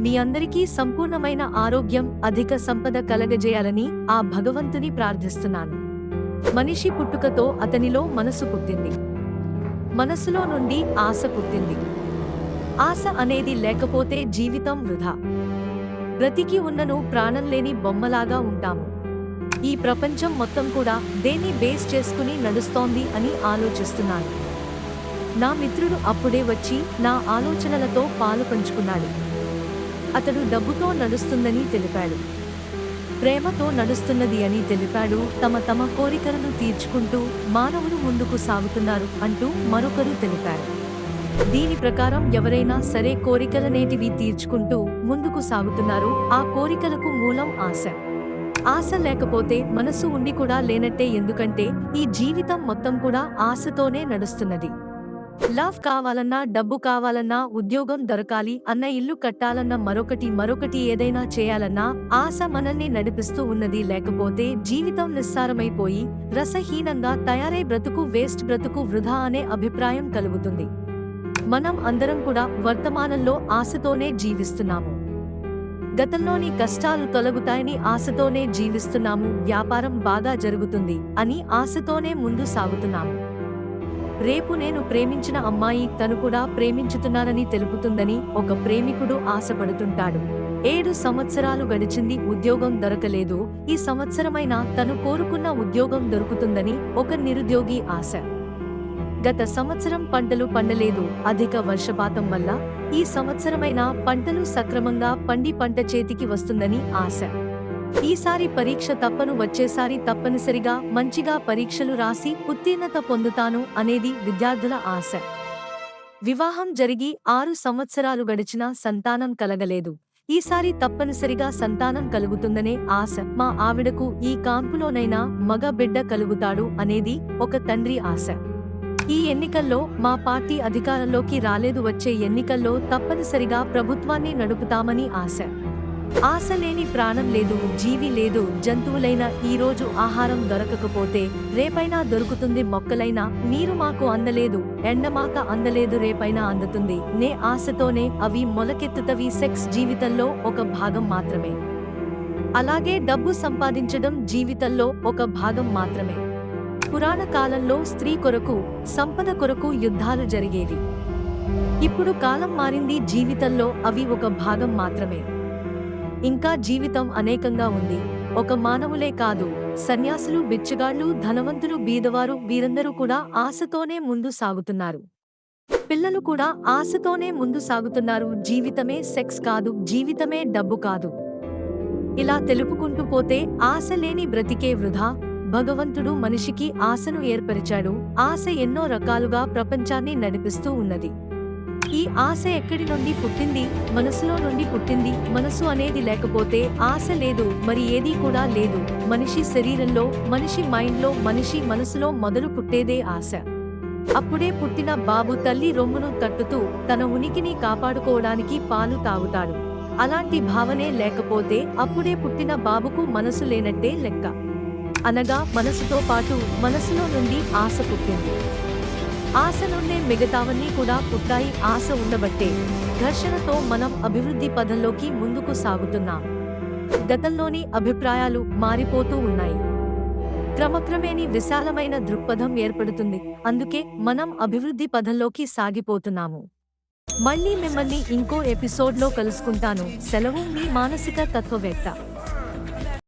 మీ అందరికీ సంపూర్ణమైన ఆరోగ్యం అధిక సంపద కలగజేయాలని ఆ భగవంతుని ప్రార్థిస్తున్నాను. మనిషి పుట్టుకతో అతనిలో మనసు పుట్టింది. మనసులో నుండి ఆశ పుట్టింది. ఆశ అనేది లేకపోతే జీవితం వృధా. బ్రతికి ఉన్నను ప్రాణం లేని బొమ్మలాగా ఉంటాము. ఈ ప్రపంచం మొత్తం కూడా దేన్ని బేస్ చేసుకుని నడుస్తోంది అని ఆలోచిస్తున్నాను. నా మిత్రుడు అప్పుడే వచ్చి నా ఆలోచనలతో పాలు పంచుకున్నాడు. అతడు డబ్బుతో నడుస్తుందని తెలిపాడు. ప్రేమతో నడుస్తున్నది అని తెలిపాడు. తమ తమ కోరికలను తీర్చుకుంటూ మానవులు ముందుకు సాగుతున్నారు అంటూ మరొకరు తెలిపారు. దీని ప్రకారం ఎవరైనా సరే కోరికలనేటివి తీర్చుకుంటూ ముందుకు సాగుతున్నారు. ఆ కోరికలకు మూలం ఆశ. ఆశ లేకపోతే మనసు ఉండి కూడా లేనట్టే ఎందుకంటే ఈ జీవితం మొత్తం కూడా ఆశతోనే నడుస్తున్నది. లవ్ కావాలన్నా డబ్బు కావాలన్నా ఉద్యోగం దొరకాలి అన్న ఇల్లు కట్టాలన్న మరొకటి మరొకటి ఏదైనా చేయాలన్నా ఆశ మనల్ని నడిపిస్తూ ఉన్నది. లేకపోతే జీవితం నిస్సారమైపోయి రసహీనంగా తయారై బ్రతుకు వేస్ట్ బ్రతుకు వృధా అనే అభిప్రాయం కలుగుతుంది. మనం అందరం కూడా వర్తమానంలో ఆశతోనే జీవిస్తున్నాము. గతంలోని కష్టాలు తొలగుతాయని ఆశతోనే జీవిస్తున్నాము. వ్యాపారం బాగా జరుగుతుంది అని ఆశతోనే ముందు సాగుతున్నాము. రేపు నేను ప్రేమించిన అమ్మాయి తను కూడా ప్రేమించుతున్నానని తెలుపుతుందని ఒక ప్రేమికుడు ఆశపడుతుంటాడు. ఏడు సంవత్సరాలు గడిచింది ఉద్యోగం దొరకలేదు. ఈ సంవత్సరమైనా తను కోరుకున్న ఉద్యోగం దొరుకుతుందని ఒక నిరుద్యోగి ఆశ. గత సంవత్సరం పంటలు పండలేదు అధిక వర్షపాతం వల్ల ఈ సంవత్సరమైనా పంటలు సక్రమంగా పండి పంట చేతికి వస్తుందని ఆశ. ఈసారి పరీక్ష తప్పను వచ్చేసారి తప్పనిసరిగా మంచిగా పరీక్షలు రాసి ఉత్తీర్ణత పొందుతాను అనేది విద్యార్థుల ఆశ. వివాహం జరిగి ఆరు సంవత్సరాలు గడిచినా సంతానం కలగలేదు. ఈసారి తప్పనిసరిగా సంతానం కలుగుతుందనే ఆశ మా ఆవిడకు ఈ కాంపులోనైనా మగ బిడ్డ కలుగుతాడు అనేది ఒక తండ్రి ఆశ. ఈ ఎన్నికల్లో మా పార్టీ అధికారంలోకి రాలేదు వచ్చే ఎన్నికల్లో తప్పనిసరిగా ప్రభుత్వాన్ని నడుపుతామని ఆశ. ఆశ లేని ప్రాణం లేదు జీవి లేదు జంతువులైనా ఈరోజు ఆహారం దొరకకపోతే రేపైనా దొరుకుతుంది మొక్కలైనా నీరు మాకు అందలేదు ఎండమాక అందలేదు రేపైనా అందుతుంది. నే ఆశతోనే అవి మొలకెత్తుతవి సెక్స్ జీవితంలో ఒక భాగం మాత్రమే. అలాగే డబ్బు సంపాదించడం జీవితంలో ఒక భాగం మాత్రమే. పురాణ కాలంలో స్త్రీ కొరకు సంపద కొరకు యుద్ధాలు జరిగేవి. ఇప్పుడు కాలం మారింది జీవితంలో అవి ఒక భాగం మాత్రమే. ఇంకా జీవితం అనేకంగా ఉంది. ఒక మానవులే కాదు సన్యాసులు బిచ్చగాళ్ళు ధనవంతులు బీదవారు వీరందరూ కూడా ఆశతోనే ముందు సాగుతున్నారు. పిల్లలు కూడా ఆశతోనే ముందు సాగుతున్నారు. జీవితమే సెక్స్ కాదు జీవితమే డబ్బు కాదు. ఇలా తెలుపుకుంటూ పోతే ఆశ లేని బ్రతికే వృధా. భగవంతుడు మనిషికి ఆశను ఏర్పరిచాడు. ఆశ ఎన్నో రకాలుగా ప్రపంచాన్ని నడిపిస్తూ ఉన్నది. ఈ ఆశ ఎక్కడి నుండి పుట్టింది? మనసులో నుండి పుట్టింది. మనసు అనేది లేకపోతే ఆశ లేదు. మరి ఏదీ కూడా లేదు. మనిషి శరీరంలో మనిషి మైండ్లో మనిషి మనసులో మొదలు పుట్టేదే ఆశ. అప్పుడే పుట్టిన బాబు తల్లి రొమ్మును తట్టుతూ తన ఉనికిని కాపాడుకోవడానికి పాలు తాగుతాడు. అలాంటి భావనే లేకపోతే అప్పుడే పుట్టిన బాబుకు మనసు లేనట్టే లెక్క. అనగా మనసుతో పాటు మనసులో నుండి ఆశ పుట్టింది. ఆశ నుండే మిగతావన్నీ కూడా పుట్టాయి. ఆశ ఉండబట్టే ఘర్షణతో మనం అభివృద్ధి పదంలోకి ముందుకు సాగుతున్నాం. గతంలోని అభిప్రాయాలు మారిపోతూ ఉన్నాయి. క్రమక్రమేణి విశాలమైన దృక్పథం ఏర్పడుతుంది. అందుకే మనం అభివృద్ధి పదంలోకి సాగిపోతున్నాము. మళ్ళీ మిమ్మల్ని ఇంకో ఎపిసోడ్లో కలుసుకుంటాను. సెలవు మీ మానసిక తత్వవేత్త.